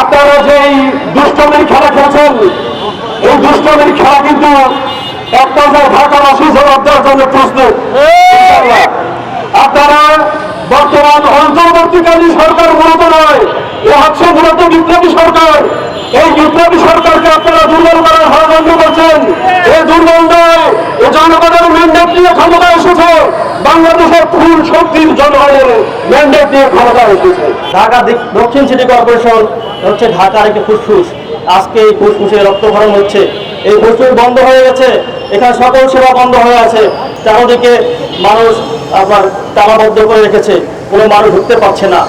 আপনারা যে এই দুষ্টমির খেলা খেলছেন, এই দুষ্টমির খেলা কিন্তু এক পর্যায়ে ঢাকাবাসী জবাব দেওয়ার জন্য প্রস্তুত। আপনারা বর্তমান অন্তর্বর্তীকালীন সরকার মূলত নয়, এ হচ্ছে মূলত বিপ্লবী সরকার। এই বিপ্লবী সরকারকে আপনারা দুর্বল করার ষড়যন্ত্র করছেন। এ দুর্বল নয়, এ জনগণের ম্যান্ডেট নিয়ে ক্ষমতা এসেছে। বাংলাদেশের ফুল শক্তির জনগণের ম্যান্ডেট নিয়ে ক্ষমতা এসেছে। ঢাকা দিক- দক্ষিণ সিটি কর্পোরেশন হচ্ছে ঢাকার একটি ফুসফুস। আজকে এই ফুসফুসে রক্তক্ষরণ হচ্ছে। এই ফুসফুস বন্ধ হয়ে গেছে। এখানে সকল সেবা বন্ধ হয়ে আছে। চারদিকে মানুষ আপনার তালাবদ্ধ করে রেখেছে। কোনো মানুষ ঢুকতে পারছে না।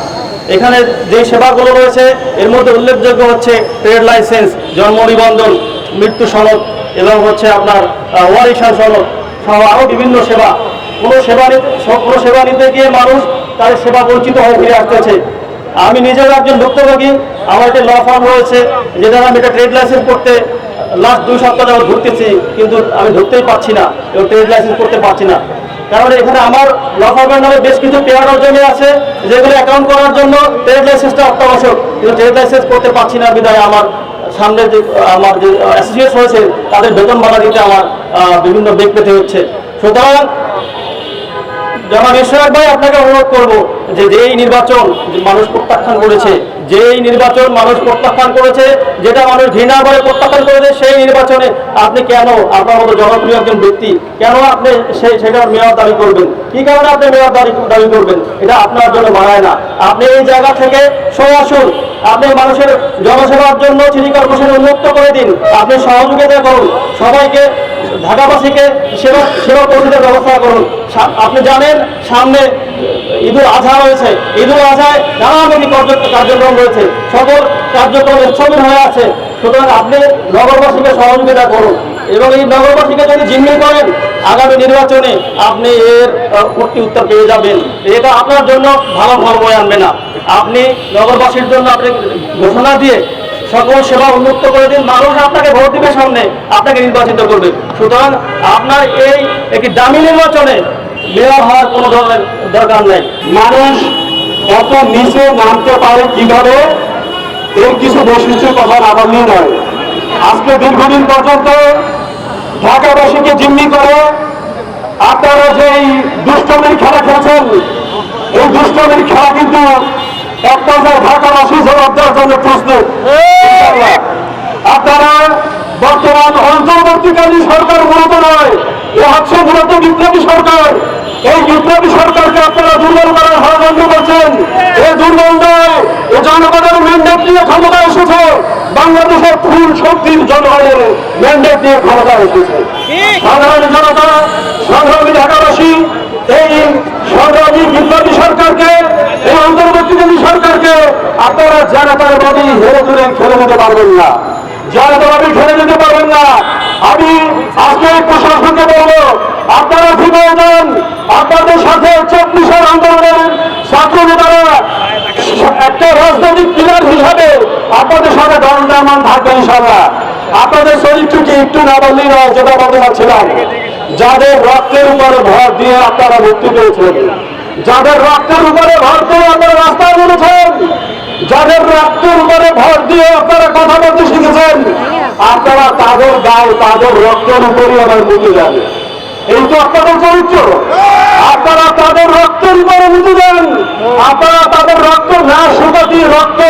এখানে যে সেবাগুলো রয়েছে, এর মধ্যে উল্লেখযোগ্য হচ্ছে ট্রেড লাইসেন্স, জন্ম নিবন্ধন, মৃত্যু সনদ এবং হচ্ছে আপনার ওয়ারিশান সনদ সহ আরও বিভিন্ন সেবা। কোনো সেবা কোনো সেবা নিতে গিয়ে মানুষ তাদের সেবা বঞ্চিত হয়ে ফিরে আসতেছে। আমি নিজেও একজন ভুক্তভোগী। আমার একটা ল ফার্ম রয়েছে যেটা আমি একটা ট্রেড লাইসেন্স করতে লাস্ট দুই সপ্তাহ যাবত ঘুরতেছি কিন্তু আমি ঢুকতেই পারছি না এবং ট্রেড লাইসেন্স করতে পারছি না। কারণ এখানে আমার ল ফার্মের নামে বেশ কিছু পেয়ার জমি আছে, যেগুলো অ্যাকাউন্ট করার জন্য ট্রেড লাইসেন্সটা অত্যাবশ্যক। কিন্তু ট্রেড লাইসেন্স করতে পারছি না বিদায় আমার সামনে যে, আমার যে অ্যাসোসিয়েট হয়েছে তাদের বেতন বাড়া দিতে আমার বিভিন্ন বেগ পেতে হচ্ছে। সুতরাং জনাব ঈশ্বর ভাই, আপনাকে অনুরোধ করব যে যেই নির্বাচন মানুষ প্রত্যাখ্যান করেছে, যেই নির্বাচন মানুষ প্রত্যাখ্যান করেছে, যেটা মানুষ ঘৃণা করে প্রত্যাখ্যান করেছে, সেই নির্বাচনে আপনি কেন আপনার মতো জনপ্রিয় একজন ব্যক্তি, কেন আপনি সেই সেটার মেয়র দাবি করবেন? কি কারণে আপনি মেয়র দাবি দাবি করবেন? এটা আপনার জন্য মানায় না। আপনি এই জায়গা থেকে সরে আসুন। আপনি মানুষের জনসেবার জন্য সিটি কর্পোরেশন উন্মুক্ত করে দিন। আপনি সহযোগিতা করুন। সবাইকে ঢাকাবাসীকে সেবা সেবা পৌঁছতে ব্যবস্থা করুন। আপনি জানেন, সামনে ঈদুল আজহা রয়েছে। ঈদুল আজহায় কার্য- কার্যক্রম রয়েছে। সকল কার্যক্রম স্থবির হয়ে আছে। সুতরাং আপনি নগরবাসীকে সহযোগিতা করুন। এবং এই নগরবাসীকে যদি জিম্মি করেন, আগামী নির্বাচনে আপনি এর প্রতি উত্তর পেয়ে যাবেন। এটা আপনার জন্য ভালো ফল বয়ে আনবে না। আপনি নগরবাসীর জন্য আপনি ঘোষণা দিয়ে সকল সেবা উন্মুক্ত করে দিন। মানুষ আপনাকে ভোট দিবে সামনে, আপনাকে নির্বাচিত করবে। সুতরাং আপনার এই একটি দামি নির্বাচনে মেয়র হওয়ার কোনো ধরনের দরকার নেই। মানুষ এত নিচে নামতে পারে কীভাবে? এর কিছু বৈশিষ্ট্যের কথা বললেই নয়। আজকে দীর্ঘদিন পর্যন্ত ঢাকাবাসীকে জিম্মি করে আপনারা যে এই দুষ্টমির খেলা খেলছেন, এই দুষ্টমির খেলা কিন্তু পর্যায়ে ঢাকাবাসী দেওয়ার জন্য প্রস্তুত আপনারা বর্তমান অন্তর্বর্তীকালীন সরকার মূলত নয়, এ হচ্ছে মূলত বিপ্লবী সরকার। এই বিপ্লবী সরকারকে আপনারা দুর্বল করার ষড়যন্ত্র করছেন। এই দুর্বল নয়, এ জনগণের ম্যান্ডেট নিয়ে ক্ষমতা এসেছে। বাংলাদেশের ফুল শক্তির জনগণের ম্যান্ডেট নিয়ে ক্ষমতা এসেছে। সাধারণ জনতা সংগ্রামী ঢাকাবাসী এই সংগ্রামী বিপ্লবী সরকারকে আপনারা জানাতার বাদী হেরে ধরে খেলে নিতে পারবেন না। জানাতার খেলে নিতে পারবেন না। আমি আজকে প্রশাসনকে বলব, আপনারা ফিরে যান। আপনাদের সাথে চব্বিশের আন্দোলনের ছাত্র নেতারা একটা রাজনৈতিক পিলার হিসাবে আপনাদের সাথে দণ্ডায়মান থাকবে ইনশাল্লাহ আপনাদের শরীর চরিত্রকে একটু না বললেই নয় যেটা বলতে পারছিলাম যাদের রক্তের উপরে ভর দিয়ে আপনারা মুক্তি পেয়েছেন। যাদের রক্তের উপরে ভর দিয়ে আপনারা রাস্তায় নেমেছেন, যাদের রক্তের উপরে ভর দিয়ে আপনারা কথা বলতে শিখেছেন, আপনারা তাদের গায়ে তাদের রক্তের উপরই আবার মুক্তি যাবে। এই তো আপনাদের চরিত্র। আপনারা তাদের রক্তের উপরে মুক্তি দেন আপনারা তাদের রক্ত না শুকাতি রক্ত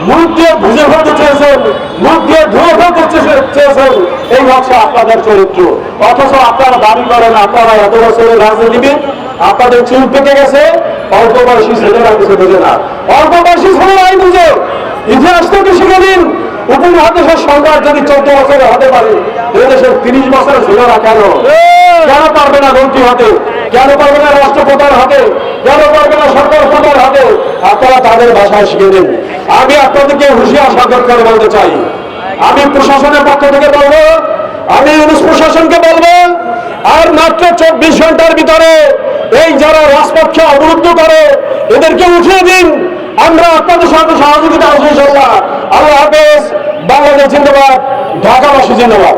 মুখ দিয়ে ভুজে ফেলতে চেয়েছেন, মুখ দিয়ে ধুয়ে ফেলতে চেয়ে- চেয়েছেন। এই হচ্ছে আপনাদের চরিত্র। অথচ আপনারা দাবি করেন, আপনারা এত বছরের রাজনীতিবিদ আপনাদের চুল পেকে গেছে অল্প বয়সী ছেলেরা কিছু বোঝে না। অল্প বয়সী ছেলেরাই বুঝে। ইতিহাস থেকে শিখে দিন উপমহাদেশের সরকার যদি চোদ্দ বছরে হতে পারে এদেশের তিরিশ বছরের ছেলেরা কেন? কেন পারবে না মন্ত্রী হতে? কেন পারবে না রাষ্ট্রপ্রধান হতে? কেন পারবে না সরকার প্রধান হতে? আপনারা তাদের ভাষায় শিখে দিন। আমি আপনাদেরকে হুঁশিয়ার সতর্ক করে বলতে চাই। আমি প্রশাসনের পক্ষ থেকে বলব আমি প্রশাসনকে বলব আর মাত্র চব্বিশ ঘণ্টার ভিতরে এই যারা রাজপক্ষে অবরুদ্ধ করে, এদেরকে উঠিয়ে দিন। আমরা আপনাদের সাথে সহযোগিতা আসব ইনশাল্লাহ আল্লাহ হাফেজ, বাংলাদেশ জিন্দাবাদ, ঢাকাবাসী জিন্দাবাদ।